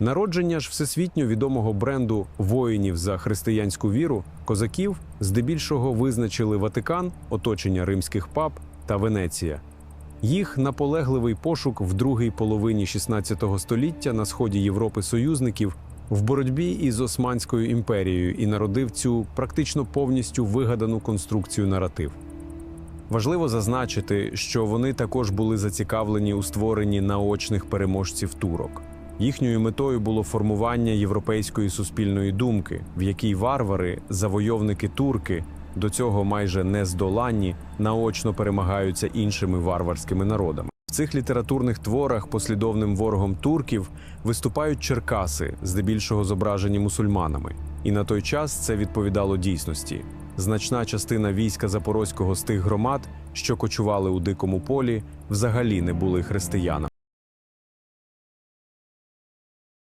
Народження ж всесвітньо відомого бренду воїнів за християнську віру козаків здебільшого визначили Ватикан, оточення римських пап та Венеція. Їх наполегливий пошук в другій половині 16 століття на сході Європи союзників в боротьбі із Османською імперією і народив цю практично повністю вигадану конструкцію наратив. Важливо зазначити, що вони також були зацікавлені у створенні наочних переможців турок. Їхньою метою було формування європейської суспільної думки, в якій варвари, завойовники турки, до цього майже нездоланні, наочно перемагаються іншими варварськими народами. В цих літературних творах послідовним ворогом турків виступають черкаси, здебільшого зображені мусульманами. І на той час це відповідало дійсності. Значна частина війська запорозького з тих громад, що кочували у дикому полі, взагалі не були християнами.